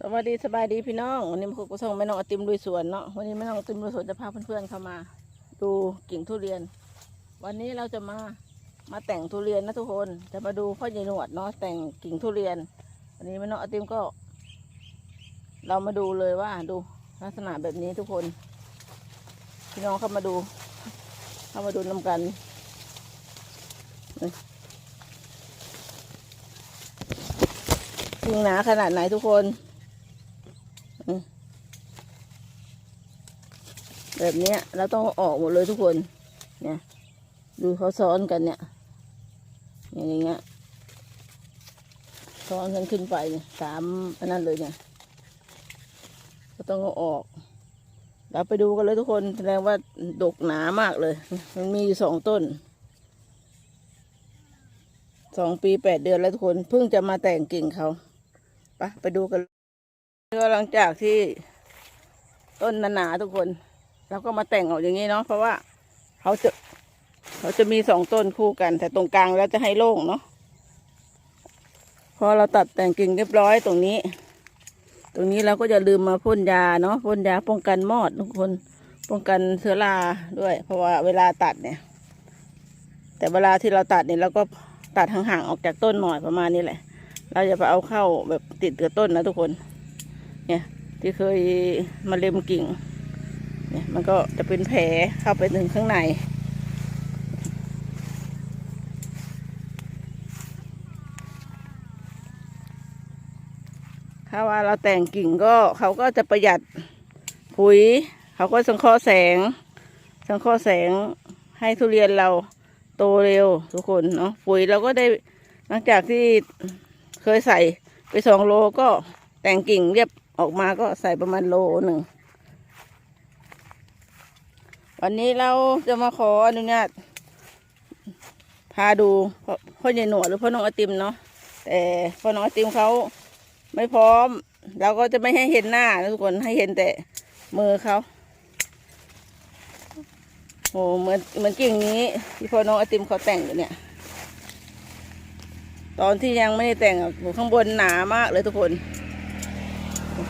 สวัสดีสบายดีพี่น้องวันนี้มาคุยกับส่งแม่น้องอติมลุยสวนเนาะวันนี้แม่น้องอติมลุยสวนจะพาเพื่อนๆเข้ามา ดูกิ่งทุเรียน วันนี้เราจะมามาแต่งทุเรียนนะทุกคนจะมาดูพ่อใหญ่หนวดเนาะแต่งกิ่งทุเรียนวันนี้แม่น้องอติมก็ เรามาดูเลยว่าดูลักษณะแบบนี้ทุกคน พี่น้องเข้ามาดู เข้ามาดูนำกันกิ่งหนาขนาดไหนทุกคน แบบนี้ยเราต้องออกหมดเลยทุกคน เนี่ย ดูเขาซ้อนกันเนี่ย อย่างเงี้ย ซ้อนกันขึ้นไปเนี่ยสามอันนั้นเลยเนี่ยก็ต้องเอาออก เราไปดูกันเลยทุกคน แสดงว่าดกหนามากเลย มันมีสองต้น สองปีแปดเดือนแล้วทุกคน เพิ่งจะมาแต่งกิ่งเขาไปไปดูกันก็หลังจากที่ต้นหนาๆทุกคน เราก็มาแต่งออกอย่างนี้เนาะเพราะว่าเขาจะเขาจะมีสองต้นคู่กัน แต่ตรงกลางแล้วจะให้โล่งเนาะพอเราตัดแต่งกิ่งเรียบร้อยตรงนี้ ตรงนี้เราก็จะลืมมาพ่นยาเนาะพ่นยาป้องกันมอดทุกคนป้องกันเชื้อราด้วย เพราะว่าเวลาตัดเนี่ย แต่เวลาที่เราตัดเนี่ยเราก็ตัดห่างๆออกจากต้นหน่อยประมาณนี้แหละ เราจะไปเอาเข้าแบบติดกับต้นนะทุกคน เนี่ย ที่เคยมาเล็มกิ่ง เนี่ยมันก็จะเป็นแผลเข้าไปถึงข้างใน ถ้าว่าเราแต่งกิ่งก็เขาก็จะประหยัดปุ๋ย เขาก็สังเคราะห์แสง สังเคราะห์แสงให้ทุเรียนเราโตเร็วทุกคนเนาะปุ๋ยเราก็ได้หลังจากที่เคยใส่ไปสองโลก็แต่งกิ่งเรียบออกมาก็ใส่ประมาณโลหนึ่ง วันนี้เราจะมาขออนุญาตพาดูพ่อใหญ่หนวดหรือพ่อน้องไอติมเนาะแต่พ่อน้องไอติมเขาไม่พร้อม เราก็จะไม่ให้เห็นหน้านะทุกคนให้เห็นแต่มือเขาโอ้เหมือนเหมือนกิ่งนี้ที่พ่อน้องไอติมเขาแต่งอยู่เนี่ย ตอนที่ยังไม่ได้แต่งอะอยู่ข้างบนหนามากเลยทุกคน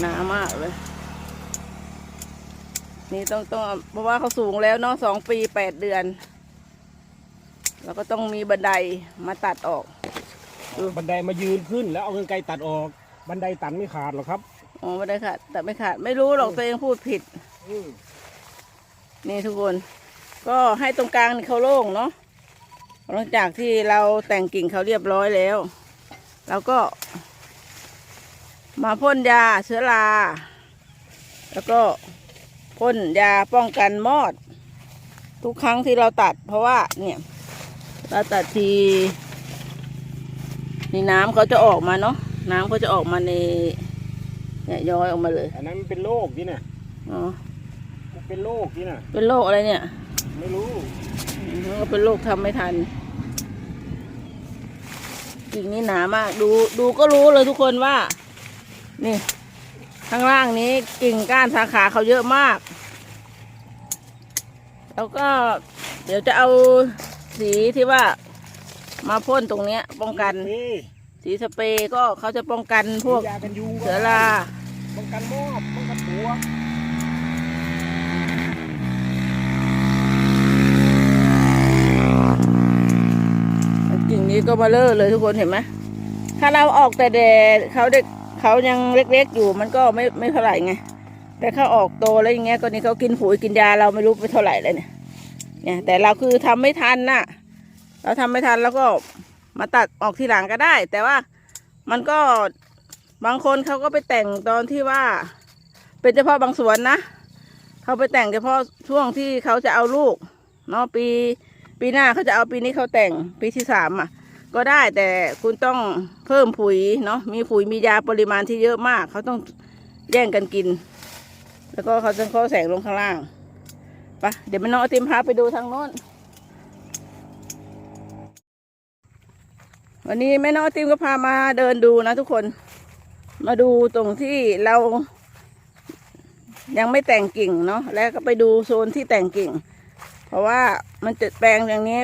หนามากเลย นี่ต้องต้องเพราะว่าเขาสูงแล้วเนาะสองปีแปดเดือน แล้วก็ต้องมีบันไดมาตัดออกบันไดมายืนขึ้น แล้วเอาเงินไกลตัดออก บันไดตันไม่ขาดหรอกครับอ๋อบันไดขาดแต่ไม่ขาดไม่รู้หรอกตัวเองพูดผิดอืมนี่ทุกคน ก็ให้ตรงกลางนี่เขาโล่งเนาะหลังจากที่เราแต่งกิ่งเขาเรียบร้อยแล้วเราก็ มาพ่นยาเชื้อราแล้วก็ พ่นยาป้องกันมอด ทุกครั้งที่เราตัด เพราะว่าเนี่ยเราตัดทีนี่น้ำเขาจะออกมาเนาะน้ำเขาจะออกมาในเนี่ยย้อยออกมาเลยอันนั้นมันเป็นโรคนี่นะอ๋อมันเป็นโรคนี่นะเป็นโรคอะไรเนี่ย ไม่รู้มันก็เป็นโรคทำไม่ทันกิ่งนี้หนามาก ดูดูก็รู้เลยทุกคนว่า นี่ ข้างล่างนี้กิ่งก้านสาขาเขาเยอะมาก แล้วก็เดี๋ยวจะเอาสีที่ว่ามาพ่นตรงเนี้ย ป้องกันนี่สีสเปรย์ก็เขาจะป้องกันพวกยากันยุงก็เสือราป้องกันมอบป้องกันหัวกิ่งนี้ก็มาเลอะเลยทุกคนเห็นไหมถ้าเราออกแต่แดดเขาเด็ก เขายังเล็กๆอยู่มันก็ไม่ไม่เท่าไหร่ไง แต่เขาออกโตแล้วอย่างเงี้ยก็นี่เขากินปุ๋ยกินยาเราไม่รู้ไปเท่าไหร่เลยเนี่ยเนี่ยแต่เราคือทำไม่ทันน่ะ เราทำไม่ทันแล้วก็มาตัดออกทีหลังก็ได้ แต่ว่ามันก็บางคนเขาก็ไปแต่งตอนที่ว่า เป็นเฉพาะบางสวนนะเขาไปแต่งเฉพาะช่วงที่เขาจะเอาลูกเนาะปี ปีหน้าเขาจะเอาปีนี้เขาแต่งปีที่สามอะ ก็ได้แต่คุณต้องเพิ่มปุ๋ยเนาะมีปุ๋ยมียาปริมาณที่เยอะมาก เขาต้องแย่งกันกิน แล้วก็เขาจะเขาแสงลงข้างล่างไปะเดี๋ยวมันน้องติมพาไปดูทางโน้น วันนี้แม่น้องติมก็พามาเดินดูนะทุกคน มาดูตรงที่เรายังไม่แต่งกิ่งเนาะแล้วก็ไปดูโซนที่แต่งกิ่ง เพราะว่ามันจะแปลงอย่างนี้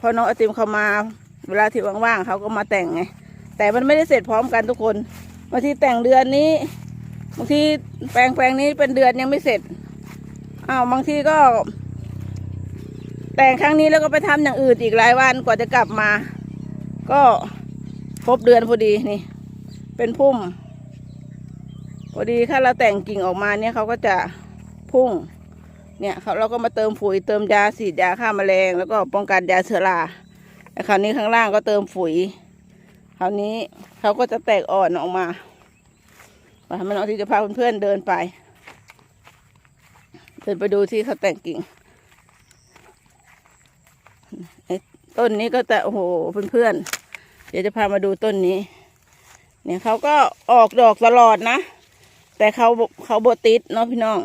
พอน้องอติมเขามา เวลาที่ว่างๆเขาก็มาแต่งไง แต่มันไม่ได้เสร็จพร้อมกันทุกคนบางทีแต่งเดือนนี้บางทีแปลงแปลงนี้เป็นเดือนยังไม่เสร็จอ้าวบางทีก็ แต่งครั้งนี้แล้วก็ไปทำอย่างอื่นอีกหลายวันกว่าจะกลับมา ก็ครบเดือนพอดีนี่ เป็นพุ่มพอดีถ้าเราแต่งกิ่งออกมาเนี่ยเขาก็จะพุ่ง เนี่ยเขาเราก็มาเติมปุ๋ยเติมยาฉีดยาฆ่าแมลงแล้วก็ป้องกันยาเชื้อรา แต่คราวนี้ข้างล่างก็เติมปุ๋ยคราวนี้เขาก็จะแตกอ่อนออกมาไปมันเอาที่จะพาเพื่อนๆเดินไป เดินไปดูที่เขาแต่งกิ่งต้นนี้ก็จะโอ้โหเพื่อนๆเดี๋ยวจะพามาดูต้นนี้ เนี่ยเขาก็ออกดอกตลอดนะ แต่เขาเขาโบติดเนาะพี่น้อง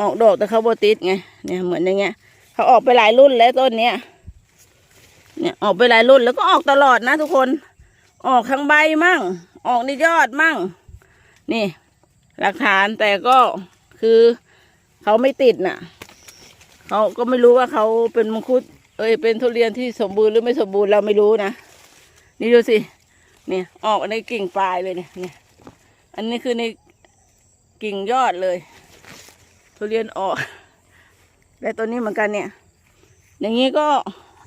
ออกดอกแต่เขาโบติดไงเนี่ยเหมือนอย่างเงี้ยเขาออกไปหลายรุ่นแล้วต้นเนี้ย เนี่ยออกไปหลายรุ่นแล้วก็ออกตลอดนะทุกคน ออกทั้งใบมั่ง ออกในยอดมั่ง นี่ หลักฐานแต่ก็คือเขาไม่ติดน่ะเขาก็ไม่รู้ว่าเขาเป็นมังคุด เอ้ยเป็นทุเรียนที่สมบูรณ์หรือไม่สมบูรณ์เราไม่รู้นะนี่ดูสิเนี่ยออกในกิ่งปลายเลยเนี่ยเนี่ย อันนี้คือในกิ่งยอดเลย ทุเรียนออก และตัวนี้เหมือนกันเนี่ย อย่างนี้ก็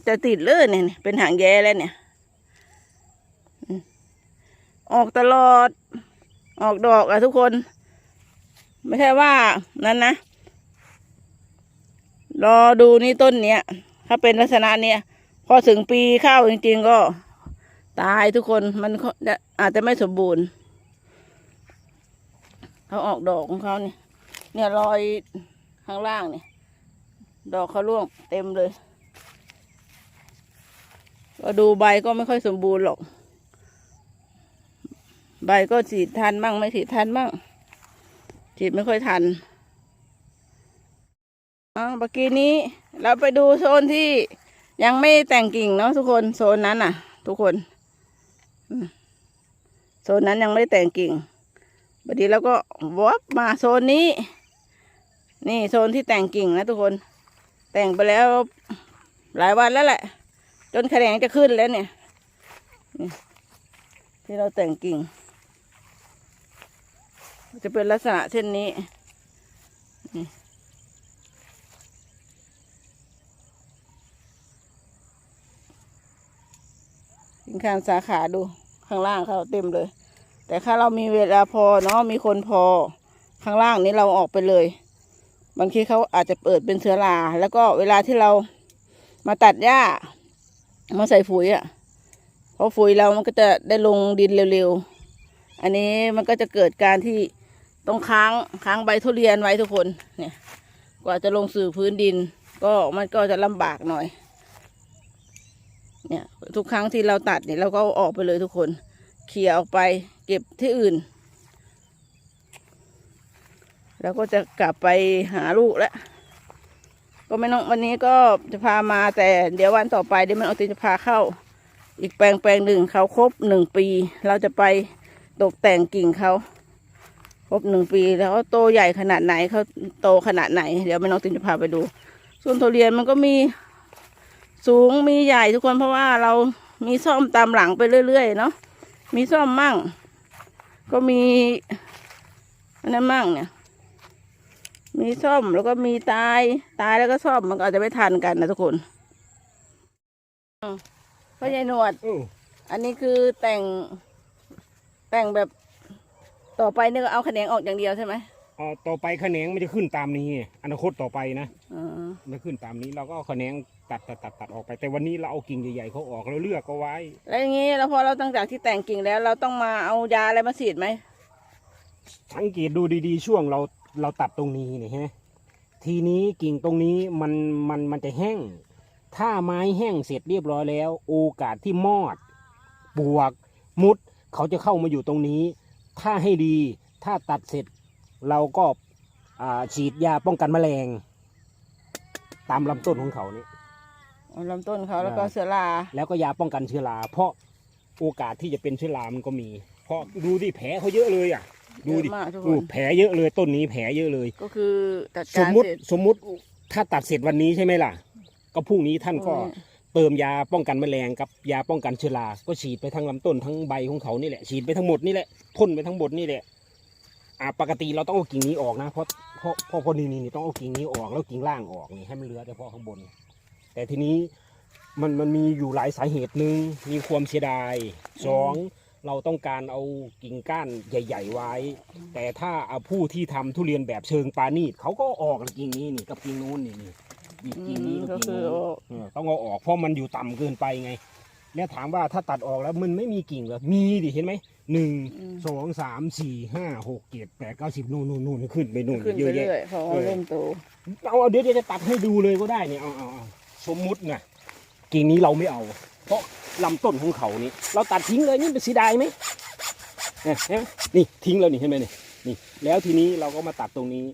จะติดเลื่อนเนี่ยเป็นหางแย่แล้วเนี่ย ออกตลอด ออกดอกอะทุกคน ไม่ใช่ว่านั้นนะ รอดูนี่ต้นเนี้ย ถ้าเป็นลักษณะเนี้ย พอถึงปีเข้าจริง ๆ ก็ ตายทุกคนมันก็อาจจะไม่สมบูรณ์เขาออกดอกของเขาเนี่ย เนี่ยรอยข้างล่างเนี่ย ดอกเขาร่วงเต็มเลย ก็ดูใบก็ไม่ค่อยสมบูรณ์หรอก ใบก็ฉีดทันมั่งไม่ฉีดทันมั่งฉีดไม่ค่อยทันอ่าเมื่อกี้นี้เราไปดูโซนที่ยังไม่แต่งกิ่งเนาะทุกคนโซนนั้นน่ะ ทุกคนโซนนั้นยังไม่ได้แต่งกิ่งบัดนี้เราก็วบมาโซนนี้ นี่โซนที่แต่งกิ่งนะทุกคน แต่งไปแล้วหลายวันแล้วแหละ จนแขนงจะขึ้นแล้วเนี่ยนี่ที่เราแต่งกิ่ง จะเป็นลักษณะเช่นนี้นี่กินข้างสาขาดูข้างล่างเขาเต็มเลย แต่ถ้าเรามีเวลาพอเนาะมีคนพอข้างล่างนี้เราออกไปเลยบางทีเขาอาจจะเปิดเป็นเชื้อราแล้วก็เวลาที่เรามาตัดหญ้า มาใส่ปุ๋ยอะ่ะเพราะปุ๋ยเรามันก็จะได้ลงดินเร็วๆ อันนี้มันก็จะเกิดการที่ต้องค้างค้างใบทุเรียนไว้ทุกคนเนี่ย กว่าจะลงสู่พื้นดิน ก็มันก็จะลำบากหน่อย เนี่ย ทุกครั้งที่เราตัดเนี่ยเราก็อออกไปเลยทุกคนเขี่ยออกไป เก็บที่อื่น แล้วก็จะกลับไปหาลูกแล้ว ก็ไม่ต้องวันนี้ก็จะพามาแต่เดี๋ยววันต่อไปเดี๋ยวมันเอาติจะพาเข้า อีกแปลงแปลงหนึ่งเขาครบหนึ่งปี เราจะไปตกแต่งกิ่งเขาครบหนึ่งปีแล้วโตใหญ่ขนาดไหนเขาโตขนาดไหน เดี๋ยวไม่น้องตินจะพาไปดู ส่วนทุเรียนมันก็มีสูงมีใหญ่ทุกคนเพราะว่าเรามีซ่อมตามหลังไปเรื่อยๆเนาะมีซ่อมมั่ง ก็มีอันนั้นมั่งเนี่ย มีซ่อมแล้วก็มีตาย ตายแล้วก็ซ่อมมันก็อาจจะไม่ทันกันนะทุกคนอืมพ่อใหญ่หนวดเอออันนี้คือแต่ง แต่งแบบต่อไปเนี่ยก็เอาแขนงออกอย่างเดียวใช่ไหมเอาต่อไปแขนงมันจะขึ้นตามนี้ อนาคตต่อไปนะอืมมันขึ้นตามนี้เราก็เอาแขนงตัดตัดตัดตัดออกไป แต่วันนี้เราเอากิ่งใหญ่ๆเขาออกเราเลือกก็ไว้ แล้วอย่างนี้แล้วพอเราตั้งจากที่แต่งกิ่งแล้ว เราต้องมาเอายาอะไรมาฉีดไหมสังเกตดูดีๆ ช่วงเรา เราตัดตรงนี้เนี่ยฮะทีนี้กิ่งตรงนี้มันมันมันจะแห้ง ถ้าไม้แห้งเสร็จเรียบร้อยแล้ว โอกาสที่มอดปวกมุด เขาจะเข้ามาอยู่ตรงนี้ ถ้าให้ดีถ้าตัดเสร็จเราก็อ่าฉีดยาป้องกันแมลง ตามลำต้นของเขานี่เอาลำต้นเขาแล้วก็อ่าเสือราแล้วก็ยาป้องกันเชื้อราเพราะโอกาสที่จะเป็นเชื้อรามันก็มี เพราะดูดิแผลเขาเยอะเลยอะ เยดูอะดิมากทุกคดูนแผลเยอะเลยต้นนี้แผลเยอะเลย ก็คือจัดสกามรมุติเสร็จ สมมุติถ้าตัดเสร็จวันนี้ใช่ไหมล่ะ ก็พรุ่งนี้ท่านก็เติมยาป้องกันแมลงกับยาป้องกันเชื้อรา ก็ฉีดไปทั้งลำต้นทั้งใบของเขานี่แหละฉีดไปทั้งหมดนี่แหละพ่นไปทั้งหมดนี่แหละอ่าปกติเราต้องเอากิ่งนี้ออกนะเพราะเพราะเพราะพอนี่นี่นี่ต้องเอากิ่งนี้ออกแล้วกิ่งล่างออกนี่ให้มันเหลือแต่เพาะข้างบน แต่ทีนี้มันมันมีอยู่หลายสาเหตุหนึ่งมีความเสียดายสอง เราต้องการเอากิ่งก้านใหญ่ ๆ ไว้ แต่ถ้าเอาผู้ที่ทำทุเรียนแบบเชิงปานีตเขาก็ออกกิ่งนี้นี่กับกิ่งนู้นนี่นี่นี่อืกิ่งนี้มกับก็กิ่งคือนู้นเออต้องเอาออกเพราะมันอยู่ต่ำเกินไปไง แล้วถามว่าถ้าตัดออกแล้วมันไม่มีกิ่งเหรอมีดิเห็นไหมหนึ่งอืมสองสามสี่ห้าหกเจ็ดแปดเก้าสิบนู่นนู่นนู่นขึ้นไปนู่นขึ้นเยไปอะแยะ เรื่อยเพราะว่าเออ เริ่มโตเอาเอาเดี๋ยวเดี๋ยวจะตัดให้ดูเลยก็ได้เนี่ยเอาเอาเอาสมมุตินะกิ่งนี้เราไม่เอา เพราะ ลำต้นของเขานี่เราตัดทิ้งเลยนี่เป็นเสียดายไหมเนี่ยเห็นไหมนี่ทิ้งแล้วนี่เห็นไหมนี่นี่ แล้วทีนี้เราก็มาตัดตรงนี้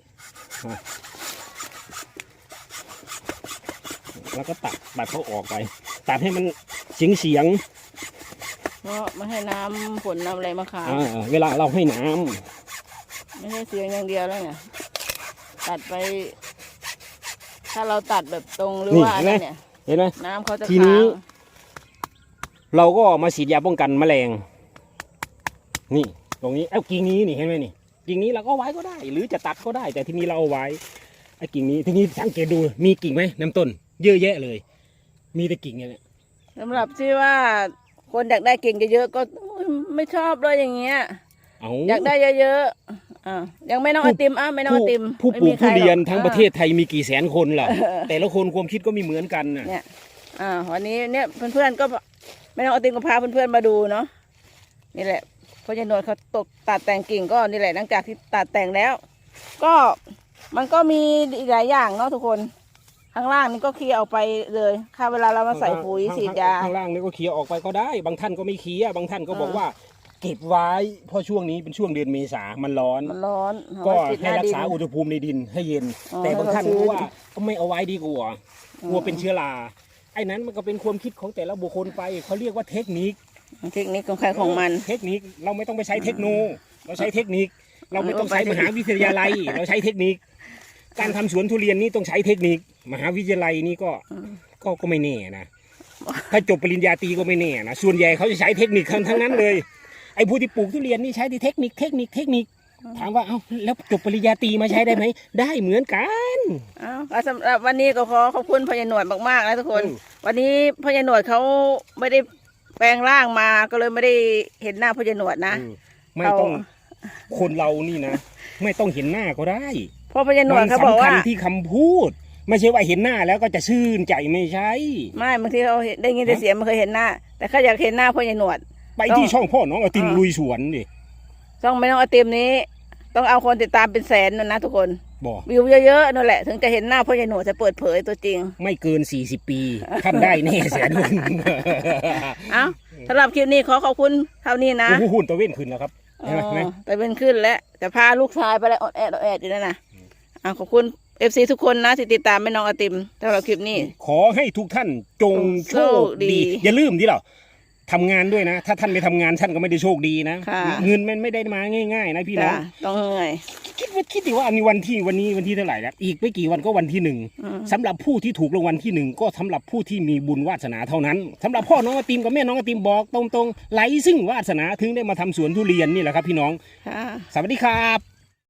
อะแล้วก็ตัดตัดเขาออกไป ตัดให้มันเฉียงเฉียงๆเพราะไม่ให้น้ำฝนน้ำอะไรมาขาดอ่าเวลาเราให้น้ำไม่ใช่เสียงอย่างเดียวแล้วไงตัดไป ถ้าเราตัดแบบตรงหรือว่าอะไรเนี่ยเห็นไหมน้ำเขาจะทีนี้ค้าง เราก็มาฉีดยาป้องกันแมลง นี่ตรงนี้เอ้ากิ่งนี้นี่เห็นไหมนี่กิ่งนี้เราก็ไว้ก็ได้ หรือจะตัดก็ได้ แต่ทีนี้เราเอาไว้ไอ้กิ่งนี้ทีนี้สังเกตดูมีกิ่งไหมน้ำต้น เยอะแยะเลย มีแต่กิ่งเนี่ยสำหรับที่ว่าคนอยากได้เก่งเยอะๆก็ไม่ชอบเลยอย่างเงี้ยเอาอยากได้เยอะๆอ่ายังไม่น้องไอติมอะไม่น้องไอติมผู้ปลูไม่มีกใคทุเรียนหอทั้งประเทศไทยมีกี่แสนคนล่ะแต่ละคนความคิดก็ไม่เหมือนกันน่ะเนี่ยอ่าวันนี้เนี่ยเพื่อนๆก็ ไม่น้องไอติมก็พาเพื่อนๆมาดูเนาะนี่แหละเพราะยายนวลเขาตกตัดแต่งกิ่งก็นี่แหละหลังจากที่ตัดแต่งแล้ว ก็มันก็มีอีกหลายอย่างเนาะทุกคนข้างล่างนี่ก็เคลียร์ออกไปเลยค่าเวลาเรามาใส่ปุ๋ยข้งฉีดยา ข้างล่างนี่ก็เคลียร์ออกไปก็ได้ บางท่านก็ไม่เคลียร์บางท่านก็บอกอ่าว่า เก็บไว้เพราะช่วงนี้เป็นช่วงเดือนเมษามันร้อน มันร้อนเอาก็ไว้ปิดหให้น้ารัดิกนษาอุณหภูมิในดินให้เย็น อ๋อแต่บางท่านให้ก็เขาชื้นว่าก็ไม่เอาไว้ดีกว่าอืมกลัวเป็นเชื้อรา ไอ้นั้นมันก็เป็นความคิดของแต่ละบุคคลไปเขาเรียกว่าเทคนิค เทคนิคของใครของมัน เทคนิคเราไม่ต้องไปใช้เทคโน เราใช้เทคนิค เราไม่ต้องใช้เออมไปหาวิทยาลัย เราใช้เทคนิค การทำสวนทุเรียนนี่ต้องใช้เทคนิค มหาวิทยาลัยนี่ก็ก็ก็ไม่แน่นะถ้าจบปริญญาตรีก็ไม่แน่นะส่วนใหญ่เขาจะใช้เทคนิคทั้งทั้งนั้นเลยไอ้ผู้ที่ปลูกทุเรียนนี่ใช้ที่เทคนิคเทคนิคเทคนิค ถามว่าเอ้าแล้วจบปริญญาตรีมาใช้ได้ไหม ได้เหมือนกัน อ้าวแล้วสำหรับวันนี้ก็ขอขอบคุณพญาหนวดมากๆนะทุกคน อืม วันนี้พญาหนวดเขาไม่ได้แปลงร่างมาก็เลยไม่ได้เห็นหน้าพญาหนวดนะ อืมไม่ต้องคนเรานี่นะ ไม่ต้องเห็นหน้าก็ได้เพราะพญาหนวดมันเขาบอกสำคัว่าญที่คำพูด ไม่ใช่ว่าเห็นหน้าแล้วก็จะชื่นใจไม่ใช่ ไม่บางทีเขาเห็นได้ยินแต่เสียงไม่เคยเห็นหน้า แต่เขาอยากเห็นหน้าพญาหนวด ไปที่ช่องพ่อน้องเอาติมอ่าลุยสวนดิ ต้องไม่ต้องเอาเต็มนี้ ต้องเอาคนติดตามเป็นแสนนะนะทุกคน บอกวิวเยอะๆนั่นแหละ ถึงจะเห็นหน้าพญาหนวดจะเปิดเผยตัวจริง ไม่เกิน 40 ปีท่านได้แน่แสนคนเอ้าสำหรับคลิปนี้ขอขอบคุณเท่านี้นะโอ้โหหุ่นตะเว้นขึ้นแล้วครับเอเห็นไหมเห็นไหมอแต่เป็นขึ้นแล้วแต่พาลูกชายไปแล้วอดแอดอดแอดอยู่นั่นนะอะขอบคุณเอฟซีทุกคนนะที่ติดตามแม่น้องอาติมสำหรับคลิปนี้ ขอให้ทุกท่านจงโชคดีดี อย่าลืมที่เรา ทำงานด้วยนะ ถ้าท่านไม่ทำงานท่านก็ไม่ได้โชคดีนะ ค่ะ เงินมันไม่ได้มาง่าย ๆ นะพี่น้จ้ะองต้องเหนื่อย คิดว่าคิดดิว่าอันนี้วันที่วันนี้วันที่เท่าไหร่แล้วอีกไม่กี่วันก็วันที่หนึ่งอืม สำหรับผู้ที่ถูกรางวัลที่หนึ่งก็สำหรับผู้ที่มีบุญวาสนาเท่านั้นสำหรับพ่อน้องอาติมกับแม่น้องอาติมบอกตรงๆไหลซึ่งวาสนาถึงได้มาทำสวนทุเรียนนี่แหละครับพี่น้อง ค่ะ สวัสดีครับ